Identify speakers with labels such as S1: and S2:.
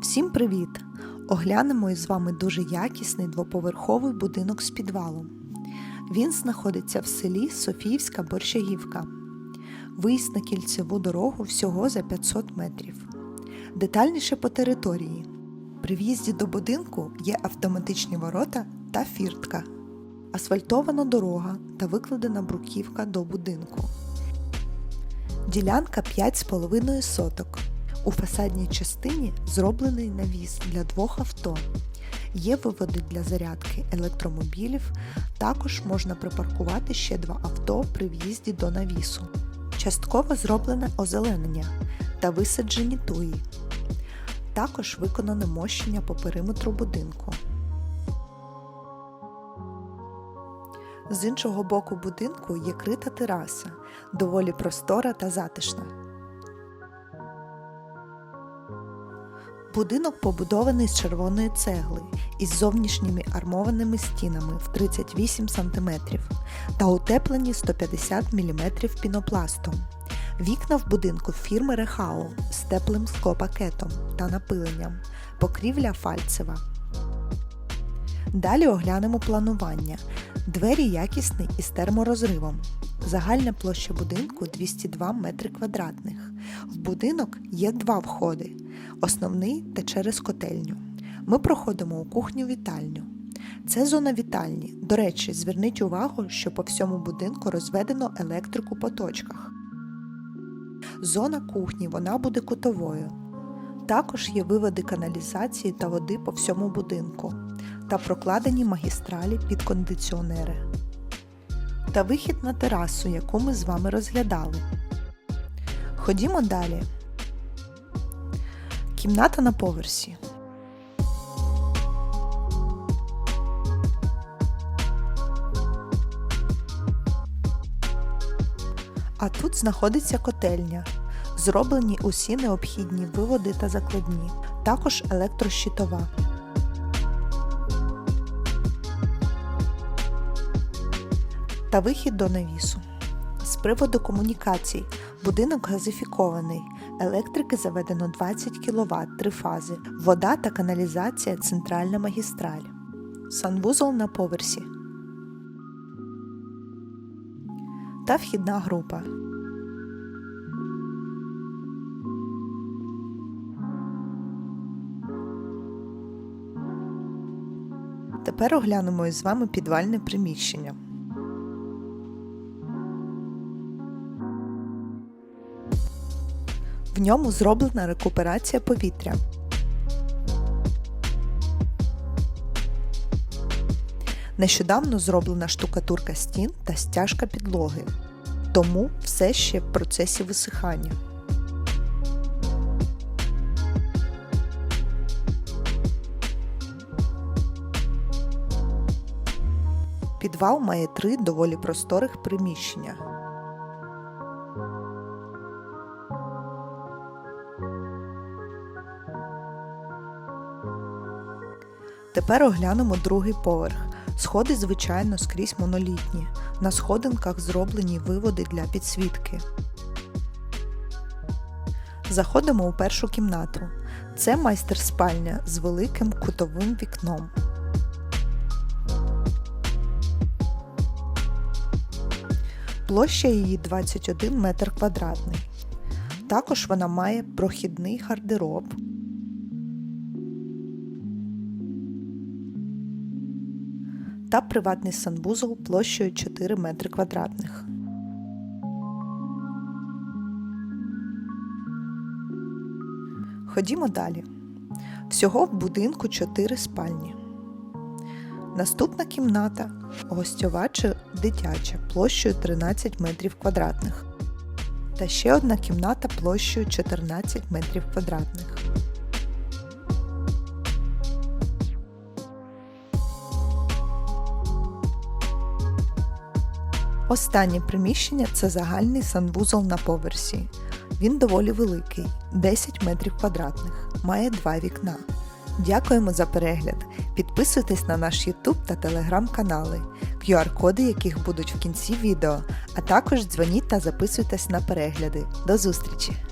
S1: Всім привіт! Оглянемо із вами дуже якісний двоповерховий будинок з підвалом. Він знаходиться в селі Софіївська Борщагівка. Виїзд на кільцеву дорогу всього за 500 метрів. Детальніше по території. При в'їзді до будинку є автоматичні ворота та фіртка, асфальтована дорога та викладена бруківка до будинку. Ділянка 5,5 соток. У фасадній частині зроблений навіс для двох авто. Є виводи для зарядки електромобілів. Також можна припаркувати ще два авто при в'їзді до навісу. Частково зроблене озеленення та висаджені туї. Також виконане мощення по периметру будинку. З іншого боку будинку є крита тераса, доволі простора та затишна. Будинок побудований з червоної цегли із зовнішніми армованими стінами в 38 см та утеплені 150 мм пінопластом. Вікна в будинку фірми Рехау з теплим склопакетом та напиленням, покрівля фальцева. Далі оглянемо планування. Двері якісні із терморозривом. Загальна площа будинку 202 метри квадратних. В будинок є два входи: основний та через котельню. Ми проходимо у кухню-вітальню. Це зона вітальні. До речі, зверніть увагу, що по всьому будинку розведено електрику по точках. Зона кухні вона буде кутовою. Також є виводи каналізації та води по всьому будинку та прокладені магістралі під кондиціонери. Та вихід на терасу, яку ми з вами розглядали. Ходімо далі. Кімната на поверсі. А тут знаходиться котельня. Зроблені усі необхідні виводи та закладні, також електрощитова. Та вихід до навісу. З приводу комунікацій. Будинок газифікований. Електрики заведено 20 кВт, три фази. Вода та каналізація центральна магістраль. Санвузол на поверсі. Та вхідна група. Тепер оглянемо із вами підвальне приміщення. В ньому зроблена рекуперація повітря. Нещодавно зроблена штукатурка стін та стяжка підлоги, тому все ще в процесі висихання. Підвал має три доволі просторих приміщення. Тепер оглянемо другий поверх. Сходи, звичайно, скрізь монолітні. На сходинках зроблені виводи для підсвітки. Заходимо у першу кімнату. Це майстер-спальня з великим кутовим вікном. Площа її 21 метр квадратний. Також вона має прохідний гардероб. Та приватний санвузол площею 4 метри квадратних. Ходімо далі. Всього в будинку 4 спальні. Наступна кімната гостьова чи дитяча площею 13 метрів квадратних. Та ще одна кімната площею 14 метрів квадратних. Останнє приміщення це загальний санвузол на поверсі. Він доволі великий 10 метрів квадратних, має два вікна. Дякуємо за перегляд. Підписуйтесь на наш YouTube та Telegram канали, QR-коди яких будуть в кінці відео, а також дзвоніть та записуйтесь на перегляди. До зустрічі!